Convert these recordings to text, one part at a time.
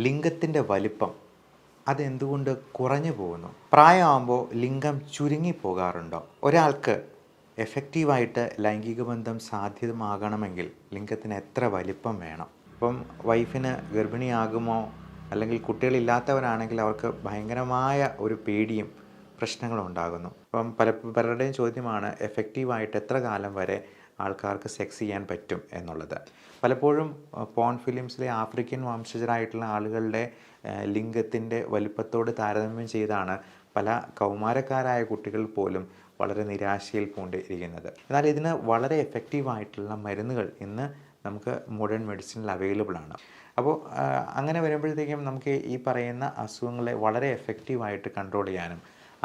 ലിംഗത്തിന്റെ വലിപ്പം അതെന്തുകൊണ്ട് കുറഞ്ഞു പോകുന്നു? പ്രായമാകുമ്പോൾ ലിംഗം ചുരുങ്ങി പോകാറുണ്ടോ? ഒരാൾക്ക് എഫക്റ്റീവായിട്ട് ലൈംഗിക ബന്ധം സാധ്യമാകണമെങ്കിൽ ലിംഗത്തിന് എത്ര വലിപ്പം വേണം? ഇപ്പം വൈഫിന് ഗർഭിണിയാകുമോ? അല്ലെങ്കിൽ കുട്ടികളില്ലാത്തവരാണെങ്കിൽ അവർക്ക് ഭയങ്കരമായ ഒരു പേടിയും പ്രശ്നങ്ങളും ഉണ്ടാകുന്നു. അപ്പം പല പലരുടെയും ചോദ്യമാണ് എഫക്റ്റീവായിട്ട് എത്ര കാലം വരെ ആൾക്കാർക്ക് സെക്സ് ചെയ്യാൻ പറ്റും എന്നുള്ളത്. പലപ്പോഴും പോൺ ഫിലിംസിലെ ആഫ്രിക്കൻ വംശജരായിട്ടുള്ള ആളുകളുടെ ലിംഗത്തിന്റെ വലിപ്പത്തോട് താരതമ്യം ചെയ്താണ് പല കൗമാരക്കാരായ കുട്ടികൾ പോലും വളരെ നിരാശയിൽ പൂണ്ടിരിക്കുന്നത്. എന്നാൽ ഇതിന് വളരെ എഫക്റ്റീവായിട്ടുള്ള മരുന്നുകൾ ഇന്ന് നമുക്ക് മോഡേൺ മെഡിസിനിൽ അവൈലബിൾ ആണ്. അപ്പോൾ അങ്ങനെ വരുമ്പോഴത്തേക്കും നമുക്ക് ഈ പറയുന്ന അസുഖങ്ങളെ വളരെ എഫക്റ്റീവായിട്ട് കൺട്രോൾ ചെയ്യാനും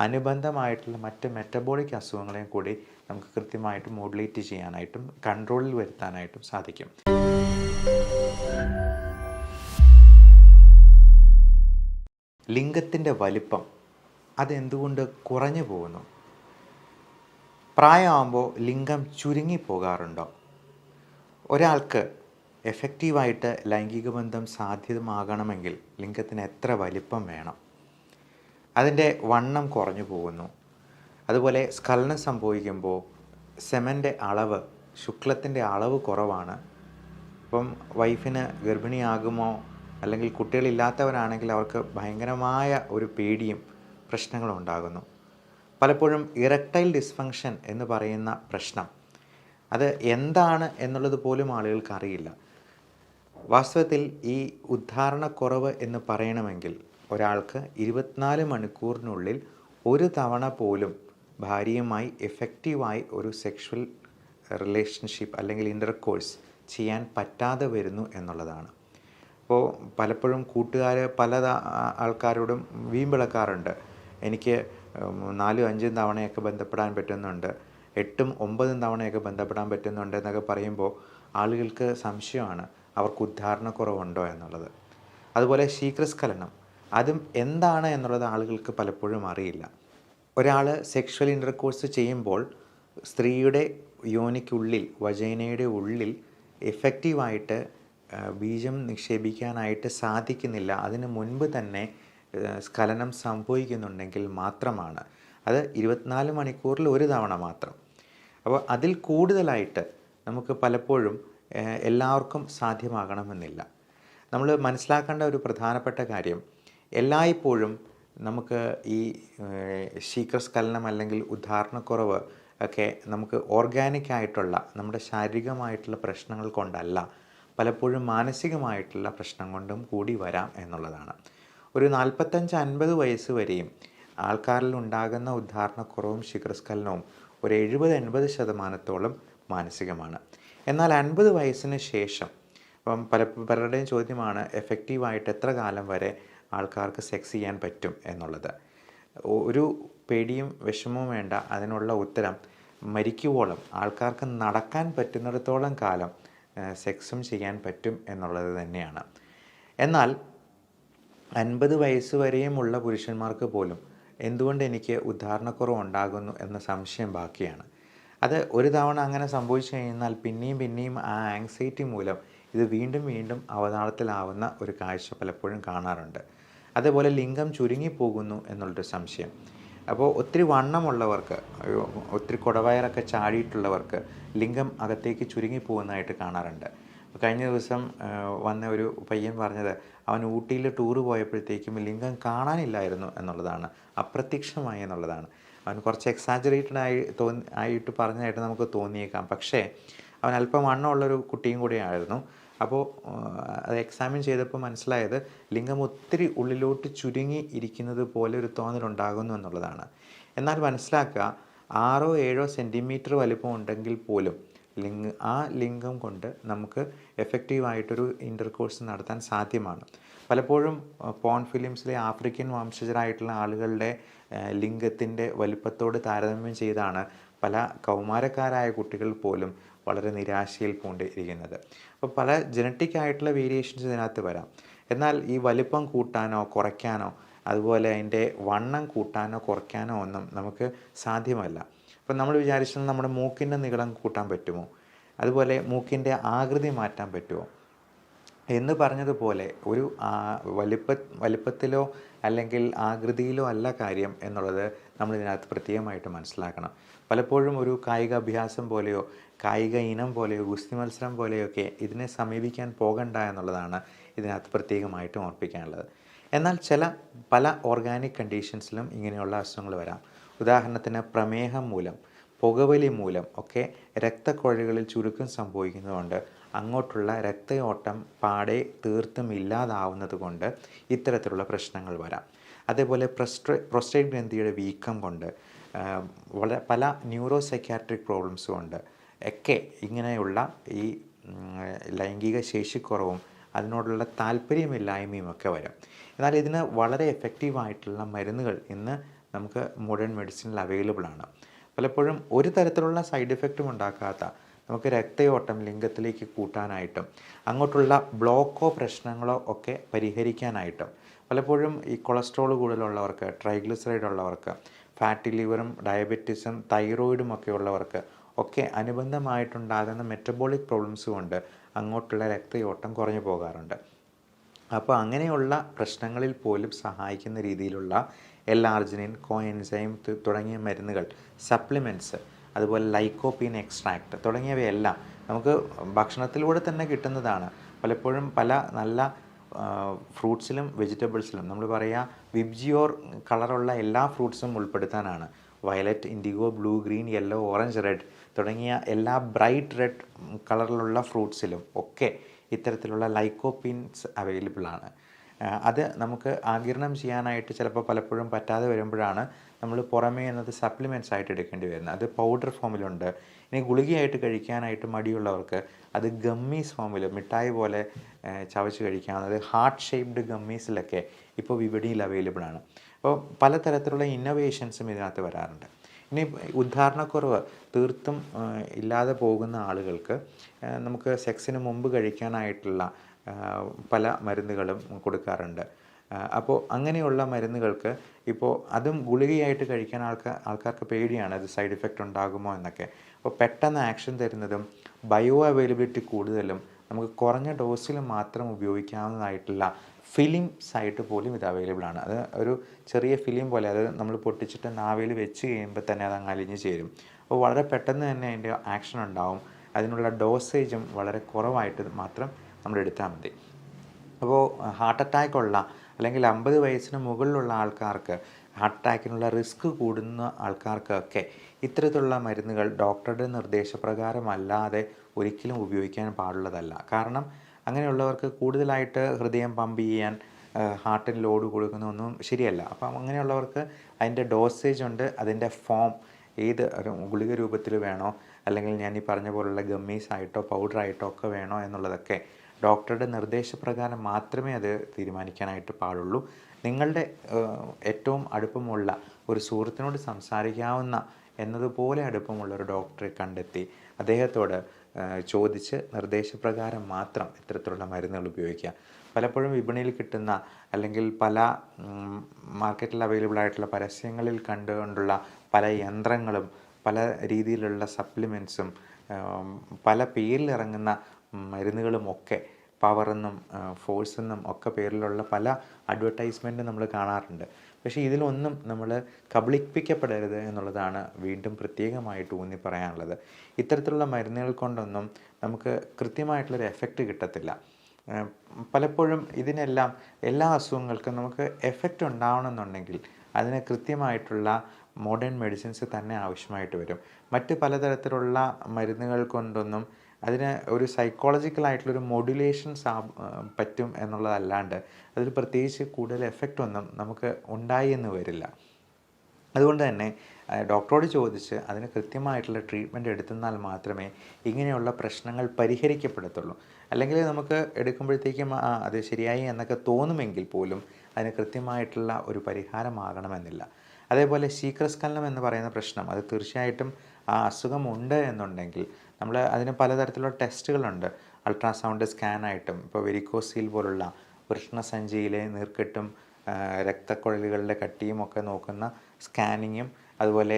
അനുബന്ധമായിട്ടുള്ള മറ്റ് മെറ്റബോളിക് അസുഖങ്ങളെയും കൂടി നമുക്ക് കൃത്യമായിട്ട് മോഡുലേറ്റ് ചെയ്യാനായിട്ടും കൺട്രോളിൽ വരുത്താനായിട്ടും സാധിക്കും. ലിംഗത്തിന്റെ വലിപ്പം അതെന്തുകൊണ്ട് കുറഞ്ഞു പോകുന്നു? പ്രായമാകുമ്പോൾ ലിംഗം ചുരുങ്ങി പോകാറുണ്ടോ? ഒരാൾക്ക് എഫക്റ്റീവായിട്ട് ലൈംഗിക ബന്ധം സാധ്യമാകണമെങ്കിൽ ലിംഗത്തിന് എത്ര വലിപ്പം വേണം? അതിന്റെ വണ്ണം കുറഞ്ഞു പോകുന്നു. അതുപോലെ സ്ഖലനം സംഭവിക്കുമ്പോൾ സെമന്റെ അളവ് ശുക്ലത്തിന്റെ അളവ് കുറവാണ്. ഇപ്പം വൈഫിന് ഗർഭിണിയാകുമോ അല്ലെങ്കിൽ കുട്ടികളില്ലാത്തവരാണെങ്കിൽ അവർക്ക് ഭയങ്കരമായ ഒരു പേടിയും പ്രശ്നങ്ങളും ഉണ്ടാകുന്നു. പലപ്പോഴും ഇറക്ടൈൽ ഡിസ്ഫങ്ഷൻ എന്ന് പറയുന്ന പ്രശ്നം. അത് എന്താണ് എന്നുള്ളത് പോലും ആളുകൾക്ക് അറിയില്ല. വാസ്തവത്തിൽ ഈ ഉദ്ധാരണക്കുറവ് എന്ന് പറയണമെങ്കിൽ ഒരാൾക്ക് ഇരുപത്തിനാല് മണിക്കൂറിനുള്ളിൽ ഒരു തവണ പോലും ഭാര്യയുമായി എഫക്റ്റീവായി ഒരു സെക്ഷൽ റിലേഷൻഷിപ്പ് അല്ലെങ്കിൽ ഇന്റർകോഴ്സ് ചെയ്യാൻ പറ്റാതെ വരുന്നു എന്നുള്ളതാണ്. അപ്പോൾ പലപ്പോഴും കൂട്ടുകാർ പല ആൾക്കാരോടും വീമ്പിളക്കാറുണ്ട്. എനിക്ക് നാലും അഞ്ചും തവണയൊക്കെ ബന്ധപ്പെടാൻ പറ്റുന്നുണ്ട്. എട്ടും ഒമ്പതും തവണയൊക്കെ ബന്ധപ്പെടാൻ പറ്റുന്നുണ്ട് എന്നൊക്കെ പറയുമ്പോൾ ആളുകൾക്ക് സംശയമാണ്. അവർക്ക് ഉദ്ധാരണക്കുറവുണ്ടോ എന്നുള്ളത്. അതുപോലെ ശീഘ്രസ്ഖലനം അതും എന്താണ് എന്നുള്ളത് ആളുകൾക്ക് പലപ്പോഴും അറിയില്ല. ഒരാൾ സെക്ഷൽ ഇന്റർകോഴ്സ് ചെയ്യുമ്പോൾ സ്ത്രീയുടെ യോനിക്കുള്ളിൽ വജൈനയുടെ ഉള്ളിൽ എഫക്റ്റീവായിട്ട് ബീജം നിക്ഷേപിക്കാനായിട്ട് സാധിക്കുന്നില്ല. അതിന് മുൻപ് തന്നെ സ്ഖലനം സംഭവിക്കുന്നുണ്ടെങ്കിൽ മാത്രമാണ്. അത് ഇരുപത്തിനാല് മണിക്കൂറിൽ ഒരു തവണ മാത്രം. അപ്പോൾ അതിൽ കൂടുതലായിട്ട് നമുക്ക് പലപ്പോഴും എല്ലാവർക്കും സാധ്യമാകണമെന്നില്ല. നമ്മൾ മനസ്സിലാക്കേണ്ട ഒരു പ്രധാനപ്പെട്ട കാര്യം എല്ലായ്പ്പോഴും നമുക്ക് ഈ ശീക്രസ്ഖലനം അല്ലെങ്കിൽ ഉദ്ധാരണക്കുറവ് ഒക്കെ നമുക്ക് ഓർഗാനിക് ആയിട്ടുള്ള നമ്മുടെ ശാരീരികമായിട്ടുള്ള പ്രശ്നങ്ങൾ കൊണ്ടല്ല പലപ്പോഴും മാനസികമായിട്ടുള്ള പ്രശ്നം കൊണ്ടും കൂടി വരാം എന്നുള്ളതാണ്. ഒരു നാൽപ്പത്തഞ്ച് അൻപത് വയസ്സ് വരെയും ആൾക്കാരിൽ ഉണ്ടാകുന്ന ഉദ്ധാരണക്കുറവും ശീഘ്രസ്ഖലനവും ഒരു എഴുപത് എൺപത് ശതമാനത്തോളം മാനസികമാണ്. എന്നാൽ അൻപത് വയസ്സിന് ശേഷം ഇപ്പം പല പലരുടെയും ചോദ്യമാണ് എഫക്റ്റീവായിട്ട് എത്ര കാലം വരെ ആൾക്കാർക്ക് സെക്സ് ചെയ്യാൻ പറ്റും എന്നുള്ളത്. ഒരു പേടിയും വിഷമവും വേണ്ട. അതിനുള്ള ഉത്തരം മരിക്കുവോളം ആൾക്കാർക്ക് നടക്കാൻ പറ്റുന്നിടത്തോളം കാലം സെക്സും ചെയ്യാൻ പറ്റും എന്നുള്ളത് തന്നെയാണ്. എന്നാൽ അൻപത് വയസ്സ് വരെയുമുള്ള പുരുഷന്മാർക്ക് പോലും എന്തുകൊണ്ട് എനിക്ക് ഉദ്ധാരണക്കുറവ് ഉണ്ടാകുന്നു എന്ന സംശയം ബാക്കിയാണ്. അത് ഒരു തവണ അങ്ങനെ സംഭവിച്ചു കഴിഞ്ഞാൽ പിന്നെയും പിന്നെയും ആ ആങ്സൈറ്റി മൂലം ഇത് വീണ്ടും വീണ്ടും അവതാളത്തിലാവുന്ന ഒരു കാഴ്ച പലപ്പോഴും കാണാറുണ്ട്. അതേപോലെ ലിംഗം ചുരുങ്ങിപ്പോകുന്നു എന്നുള്ളൊരു സംശയം. അപ്പോൾ ഒത്തിരി വണ്ണമുള്ളവർക്ക് ഒത്തിരി കുടവയറൊക്കെ ചാടിയിട്ടുള്ളവർക്ക് ലിംഗം അകത്തേക്ക് ചുരുങ്ങി പോകുന്നതായിട്ട് കാണാറുണ്ട്. കഴിഞ്ഞ ദിവസം വന്ന ഒരു പയ്യൻ പറഞ്ഞത് അവൻ ഊട്ടിയിൽ ടൂറ് പോയപ്പോഴത്തേക്കും ലിംഗം കാണാനില്ലായിരുന്നു എന്നുള്ളതാണ് അപ്രത്യക്ഷമായി എന്നുള്ളതാണ്. അവൻ കുറച്ച് എക്സാജറേറ്റഡ് ആയി തോന്നി ആയിട്ട് പറഞ്ഞതായിട്ട് നമുക്ക് തോന്നിയേക്കാം. പക്ഷേ അവൻ അല്പം വണ്ണമുള്ളൊരു കുട്ടിയും കൂടിയായിരുന്നു. അപ്പോൾ അത് എക്സാമിൻ ചെയ്തപ്പോൾ മനസ്സിലായത് ലിംഗം ഒത്തിരി ഉള്ളിലോട്ട് ചുരുങ്ങി ഇരിക്കുന്നത് പോലെ ഒരു തോന്നലുണ്ടാകുന്നു എന്നുള്ളതാണ്. എന്നാൽ മനസ്സിലാക്കുക ആറോ ഏഴോ സെന്റിമീറ്റർ വലിപ്പം ഉണ്ടെങ്കിൽ പോലും ലിംഗ ആ ലിംഗം കൊണ്ട് നമുക്ക് എഫക്റ്റീവായിട്ടൊരു ഇന്റർ കോഴ്സ് നടത്താൻ സാധ്യമാണ്. പലപ്പോഴും പോൺ ഫിലിംസിലെ ആഫ്രിക്കൻ വംശജരായിട്ടുള്ള ആളുകളുടെ ലിംഗത്തിന്റെ വലുപ്പത്തോട് താരതമ്യം ചെയ്താണ് പല കൗമാരക്കാരായ കുട്ടികൾ പോലും വളരെ നിരാശയിൽ പൂണ്ടിരിക്കുന്നത്. അപ്പോൾ പല ജനറ്റിക് ആയിട്ടുള്ള വേരിയേഷൻസ് ഇതിനകത്ത് വരാം. എന്നാൽ ഈ വലിപ്പം കൂട്ടാനോ കുറയ്ക്കാനോ അതുപോലെ അതിന്റെ വണ്ണം കൂട്ടാനോ കുറയ്ക്കാനോ ഒന്നും നമുക്ക് സാധ്യമല്ല. അപ്പം നമ്മൾ വിചാരിച്ചത് നമ്മുടെ മൂക്കിന്റെ നീളം കൂട്ടാൻ പറ്റുമോ? അതുപോലെ മൂക്കിന്റെ ആകൃതി മാറ്റാൻ പറ്റുമോ? എന്ന് പറഞ്ഞതുപോലെ ഒരു വലിപ്പ വലിപ്പത്തിലോ അല്ലെങ്കിൽ ആകൃതിയിലോ അല്ല കാര്യം എന്നുള്ളത് നമ്മൾ ഇതിനകത്ത് പ്രത്യേകമായിട്ട് മനസ്സിലാക്കണം. പലപ്പോഴും ഒരു കായിക അഭ്യാസം പോലെയോ കായിക ഇനം പോലെയോ ഗുസ്തി മത്സരം പോലെയൊക്കെ ഇതിനെ സമീപിക്കാൻ പോകണ്ട എന്നുള്ളതാണ് ഇതിനകത്ത് പ്രത്യേകമായിട്ടും ഓർപ്പിക്കാനുള്ളത്. എന്നാൽ ചില പല ഓർഗാനിക് കണ്ടീഷൻസിലും ഇങ്ങനെയുള്ള അസുഖങ്ങൾ വരാം. ഉദാഹരണത്തിന് പ്രമേഹം മൂലം പുകവലി മൂലം ഒക്കെ രക്തക്കുഴലുകളിൽ ചുരുക്കം സംഭവിക്കുന്നതുകൊണ്ട് അങ്ങോട്ടുള്ള രക്തയോട്ടം പാടെ തീർത്തും ഇല്ലാതാവുന്നത് കൊണ്ട് ഇത്തരത്തിലുള്ള പ്രശ്നങ്ങൾ വരാം. അതേപോലെ പ്രസ്ട്രേ പ്രൊസ്റ്റേറ്റ് ഗ്രന്ഥിയുടെ വീക്കം കൊണ്ട് വളരെ പല ന്യൂറോ സൈക്യാട്രിക് പ്രോബ്ലംസും കൊണ്ട് ഒക്കെ ഇങ്ങനെയുള്ള ഈ ലൈംഗിക ശേഷിക്കുറവും അതിനോടുള്ള താല്പര്യമില്ലായ്മയും ഒക്കെ വരും. എന്നാൽ ഇതിന് വളരെ എഫക്റ്റീവായിട്ടുള്ള മരുന്നുകൾ ഇന്ന് നമുക്ക് മോഡേൺ മെഡിസിനിൽ അവൈലബിൾ ആണ്. പലപ്പോഴും ഒരു തരത്തിലുള്ള സൈഡ് എഫക്റ്റും ഉണ്ടാക്കാത്ത നമുക്ക് രക്തയോട്ടം ലിംഗത്തിലേക്ക് കൂട്ടാനായിട്ടും അങ്ങോട്ടുള്ള ബ്ലോക്കോ പ്രശ്നങ്ങളോ ഒക്കെ പരിഹരിക്കാനായിട്ടും പലപ്പോഴും ഈ കൊളസ്ട്രോൾ കൂടുതലുള്ളവർക്ക് ട്രൈഗ്ലിസറൈഡ് ഉള്ളവർക്ക് ഫാറ്റി ലിവറും ഡയബറ്റിസും തൈറോയിഡും ഒക്കെ ഉള്ളവർക്ക് ഒക്കെ അനുബന്ധമായിട്ടുണ്ടാകുന്ന മെറ്റബോളിക് പ്രോബ്ലംസ് കൊണ്ട് അങ്ങോട്ടുള്ള രക്തയോട്ടം കുറഞ്ഞു പോകാറുണ്ട്. അപ്പോൾ അങ്ങനെയുള്ള പ്രശ്നങ്ങളിൽ പോലും സഹായിക്കുന്ന രീതിയിലുള്ള എൽ ആർജിനിൻ കോഎൻസൈം തുടങ്ങിയ മരുന്നുകൾ സപ്ലിമെന്റ്സ് അതുപോലെ ലൈക്കോപ്പീൻ എക്സ്ട്രാക്ട് തുടങ്ങിയവയെല്ലാം നമുക്ക് ഭക്ഷണത്തിലൂടെ തന്നെ കിട്ടുന്നതാണ്. പലപ്പോഴും പല നല്ല ഫ്രൂട്ട്സിലും വെജിറ്റബിൾസിലും നമ്മൾ പറയുക വിബ്ജിയോർ കളറുള്ള എല്ലാ ഫ്രൂട്ട്സും ഉൾപ്പെടുത്താനാണ്. Violet indigo blue green yellow orange red തുടങ്ങിയ എല്ലാ ബ്രൈറ്റ് റെഡ് കളറിലുള്ള ഫ്രൂട്ട്സിലും ഒക്കെ ഇത്തരത്തിലുള്ള ലൈക്കോപീൻസ് അവൈലബിൾ ആണ്. അത് നമുക്ക് ആകിരണം ചെയ്യാനായിട്ട് ചിലപ്പോൾ പലപ്പോഴും പറ്റാതെ വരുമ്പോഴാണ് നമ്മൾ പുറമേ എന്നത് സപ്ലിമെന്റ്സ് ആയിട്ട് എടുക്കേണ്ടി വരുന്നത്. അത് പൗഡർ ഫോമിലുണ്ട് ഇനി ഗുളികയായിട്ട് കഴിക്കാനായിട്ട് മടിയുള്ളവർക്ക് അത് ഗമ്മീസ് ഫോമിൽ മിഠായി പോലെ ചവച്ച് കഴിക്കാവുന്നത് ഹാർട്ട് ഷേപ്ഡ് ഗമ്മീസിലൊക്കെ ഇപ്പോൾ വിപണിയിൽ അവൈലബിൾ ആണ്. അപ്പോൾ പലതരത്തിലുള്ള ഇന്നോവേഷൻസും ഇതിനകത്ത് വരാറുണ്ട്. ഇനി ഉദ്ധാരണക്കുറവ് തീർത്തും ഇല്ലാതെ പോകുന്ന ആളുകൾക്ക് നമുക്ക് സെക്സിന് മുമ്പ് കഴിക്കാനായിട്ടുള്ള പല മരുന്നുകളും കൊടുക്കാറുണ്ട്. അപ്പോൾ അങ്ങനെയുള്ള മരുന്നുകൾക്ക് ഇപ്പോൾ അതും ഗുളികയായിട്ട് കഴിക്കാൻ ആൾക്കാർ ആൾക്കാർക്ക് പേടിയാണ്. അത് സൈഡ് ഇഫക്റ്റ് ഉണ്ടാകുമോ എന്നൊക്കെ. അപ്പോൾ പെട്ടെന്ന് ആക്ഷൻ തരുന്നതും ബയോ അവൈലബിലിറ്റി കൂടുതലും നമുക്ക് കുറഞ്ഞ ഡോസിൽ മാത്രം ഉപയോഗിക്കാവുന്നതായിട്ടുള്ള ഫിലിംസ് ആയിട്ട് പോലും ഇത് അവൈലബിൾ ആണ്. അത് ഒരു ചെറിയ ഫിലിം പോലെ അത് നമ്മൾ പൊട്ടിച്ചിട്ട് നാവയിൽ വെച്ച് കഴിയുമ്പോൾ തന്നെ അത് അങ്ങ് അലിഞ്ഞ് ചേരും. അപ്പോൾ വളരെ പെട്ടെന്ന് തന്നെ അതിന്റെ ആക്ഷൻ ഉണ്ടാവും. അതിനുള്ള ഡോസേജും വളരെ കുറവായിട്ട് മാത്രം നമ്മൾ എടുത്താൽ മതി. അപ്പോൾ ഹാർട്ട് അറ്റാക്ക് ഉള്ള അല്ലെങ്കിൽ അമ്പത് വയസ്സിന് മുകളിലുള്ള ആൾക്കാർക്ക് ഹാർട്ട് അറ്റാക്കിനുള്ള റിസ്ക് കൂടുന്ന ആൾക്കാർക്കൊക്കെ ഇത്തരത്തിലുള്ള മരുന്നുകൾ ഡോക്ടറുടെ നിർദ്ദേശപ്രകാരമല്ലാതെ ഒരിക്കലും ഉപയോഗിക്കാൻ പാടുള്ളതല്ല. കാരണം അങ്ങനെയുള്ളവർക്ക് കൂടുതലായിട്ട് ഹൃദയം പമ്പ് ചെയ്യാൻ ഹാർട്ടിന് ലോഡ് കൊടുക്കുന്നതൊന്നും ശരിയല്ല. അപ്പം അങ്ങനെയുള്ളവർക്ക് അതിന്റെ ഡോസേജ് ഉണ്ട് അതിന്റെ ഫോം ഏത് ഗുളിക രൂപത്തിൽ വേണോ അല്ലെങ്കിൽ ഞാൻ ഈ പറഞ്ഞ പോലുള്ള ഗമ്മീസ് ആയിട്ടോ പൗഡർ ആയിട്ടോ ഒക്കെ വേണോ എന്നുള്ളതൊക്കെ ഡോക്ടറുടെ നിർദ്ദേശപ്രകാരം മാത്രമേ അത് തീരുമാനിക്കാനായിട്ട് പാടുള്ളൂ. നിങ്ങളുടെ ഏറ്റവും അടുപ്പമുള്ള ഒരു സുഹൃത്തിനോട് സംസാരിക്കാവുന്ന എന്നതുപോലെ അടുപ്പമുള്ള ഒരു ഡോക്ടറെ കണ്ടെത്തി അദ്ദേഹത്തോട് ചോദിച്ച് നിർദ്ദേശപ്രകാരം മാത്രം ഇത്തരത്തിലുള്ള മരുന്നുകൾ ഉപയോഗിക്കുക. പലപ്പോഴും വിപണിയിൽ കിട്ടുന്ന അല്ലെങ്കിൽ പല മാർക്കറ്റിൽ അവൈലബിൾ ആയിട്ടുള്ള പരസ്യങ്ങളിൽ കണ്ടുകൊണ്ടുള്ള പല യന്ത്രങ്ങളും പല രീതിയിലുള്ള സപ്ലിമെൻസും പല പേരിൽ ഇറങ്ങുന്ന മരുന്നുകളും ഒക്കെ പവറെന്നും ഫോഴ്സെന്നും ഒക്കെ പേരിലുള്ള പല അഡ്വർടൈസ്മെന്റും നമ്മൾ കാണാറുണ്ട്. പക്ഷേ ഇതിലൊന്നും നമ്മൾ കബളിപ്പിക്കപ്പെടരുത് എന്നുള്ളതാണ് വീണ്ടും പ്രത്യേകമായിട്ട് ഊന്നി പറയാനുള്ളത്. ഇത്തരത്തിലുള്ള മരുന്നുകൾ കൊണ്ടൊന്നും നമുക്ക് കൃത്യമായിട്ടുള്ളൊരു എഫക്റ്റ് കിട്ടത്തില്ല. പലപ്പോഴും ഇതിനെല്ലാം എല്ലാ അസുഖങ്ങൾക്കും നമുക്ക് എഫക്റ്റ് ഉണ്ടാവണമെന്നുണ്ടെങ്കിൽ അതിന് കൃത്യമായിട്ടുള്ള മോഡേൺ മെഡിസിൻസ് തന്നെ ആവശ്യമായിട്ട് വരും. മറ്റ് പലതരത്തിലുള്ള മരുന്നുകൾ കൊണ്ടൊന്നും അതിന് ഒരു സൈക്കോളജിക്കലായിട്ടുള്ളൊരു മോഡുലേഷൻ പറ്റും എന്നുള്ളതല്ലാണ്ട് അതിൽ പ്രത്യേകിച്ച് കൂടുതൽ എഫക്റ്റ് ഒന്നും നമുക്ക് ഉണ്ടായി എന്ന് വരില്ല. അതുകൊണ്ട് തന്നെ ഡോക്ടറോട് ചോദിച്ച് അതിന് കൃത്യമായിട്ടുള്ള ട്രീറ്റ്മെന്റ് എടുത്തെന്നാൽ മാത്രമേ ഇങ്ങനെയുള്ള പ്രശ്നങ്ങൾ പരിഹരിക്കപ്പെടത്തുള്ളൂ. അല്ലെങ്കിൽ നമുക്ക് എടുക്കുമ്പോഴത്തേക്കും അത് ശരിയായി എന്നൊക്കെ തോന്നുമെങ്കിൽ പോലും അതിന് കൃത്യമായിട്ടുള്ള ഒരു പരിഹാരമാകണമെന്നില്ല. അതേപോലെ ശീക്രസ്കലനം എന്ന് പറയുന്ന പ്രശ്നം അത് തീർച്ചയായിട്ടും ആ അസുഖമുണ്ട് എന്നുണ്ടെങ്കിൽ നമ്മൾ അതിന് പലതരത്തിലുള്ള ടെസ്റ്റുകളുണ്ട്. അൾട്രാസൗണ്ട് സ്കാനായിട്ടും ഇപ്പോൾ വെരിക്കോസീൽ പോലുള്ള വൃഷ്ണസഞ്ചിയിലെ നീർക്കെട്ടും രക്തക്കുഴലുകളുടെ കട്ടിയും ഒക്കെ നോക്കുന്ന സ്കാനിങ്ങും അതുപോലെ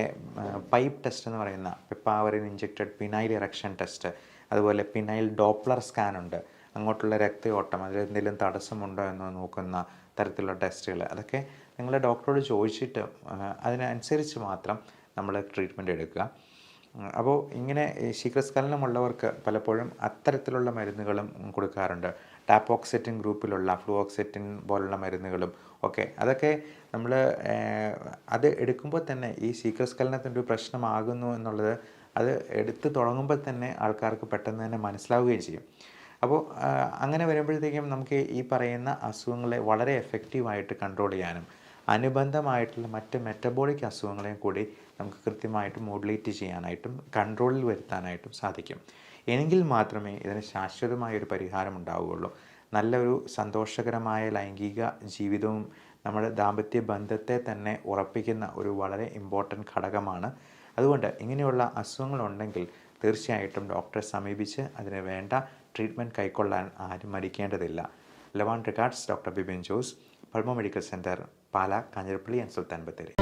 പൈപ്പ് ടെസ്റ്റ് എന്ന് പറയുന്ന papaverine injected penile erection test അതുപോലെ പിനൈൽ ഡോപ്ലർ സ്കാൻ ഉണ്ട് അങ്ങോട്ടുള്ള രക്തയോട്ടം അതിൽ എന്തെങ്കിലും തടസ്സമുണ്ടോ എന്ന് നോക്കുന്ന തരത്തിലുള്ള ടെസ്റ്റുകൾ. അതൊക്കെ നിങ്ങൾ ഡോക്ടറോട് ചോദിച്ചിട്ട് അതിനനുസരിച്ച് മാത്രം നമ്മൾ ട്രീറ്റ്മെന്റ് എടുക്കുക. അപ്പോൾ ഇങ്ങനെ ശീഘ്രസ്ഖലനമുള്ളവർക്ക് പലപ്പോഴും അത്തരത്തിലുള്ള മരുന്നുകളും കൊടുക്കാറുണ്ട്. ടാപ്പോക്സെറ്റിൻ ഗ്രൂപ്പിലുള്ള ഫ്ലൂഓക്സെറ്റിൻ പോലുള്ള മരുന്നുകളും ഒക്കെ. അതൊക്കെ നമ്മൾ അത് എടുക്കുമ്പോൾ തന്നെ ഈ ശീഘ്രസ്ഖലനത്തിന്റെ ഒരു പ്രശ്നമാകുന്നു എന്നുള്ളത് അത് എടുത്ത് തുടങ്ങുമ്പോൾ തന്നെ ആൾക്കാർക്ക് പെട്ടെന്ന് തന്നെ മനസ്സിലാവുകയും ചെയ്യും. അപ്പോൾ അങ്ങനെ വരുമ്പോഴത്തേക്കും നമുക്ക് ഈ പറയുന്ന അസുഖങ്ങളെ വളരെ എഫക്റ്റീവായിട്ട് കൺട്രോൾ ചെയ്യാനും അനുബന്ധമായിട്ടുള്ള മറ്റ് മെറ്റബോളിക് അസുഖങ്ങളെയും കൂടി നമുക്ക് കൃത്യമായിട്ട് മോഡുലേറ്റ് ചെയ്യാനായിട്ടും കൺട്രോളിൽ വരുത്താനായിട്ടും സാധിക്കും. എങ്കിൽ മാത്രമേ ഇതിന് ശാശ്വതമായ ഒരു പരിഹാരം ഉണ്ടാവുകയുള്ളൂ. നല്ലൊരു സന്തോഷകരമായ ലൈംഗിക ജീവിതവും നമ്മുടെ ദാമ്പത്യ ബന്ധത്തെ തന്നെ ഉറപ്പിക്കുന്ന ഒരു വളരെ ഇമ്പോർട്ടന്റ് ഘടകമാണ്. അതുകൊണ്ട് ഇങ്ങനെയുള്ള അസുഖങ്ങളുണ്ടെങ്കിൽ തീർച്ചയായിട്ടും ഡോക്ടറെ സമീപിച്ച് അതിന് വേണ്ട ട്രീറ്റ്മെന്റ് കൈക്കൊള്ളാൻ ആരും മടിക്കേണ്ടതില്ല. ലവാൻ records doctor Bibin Jose Pulmo medical centre Pala Kanjirappally and Sultan Bathery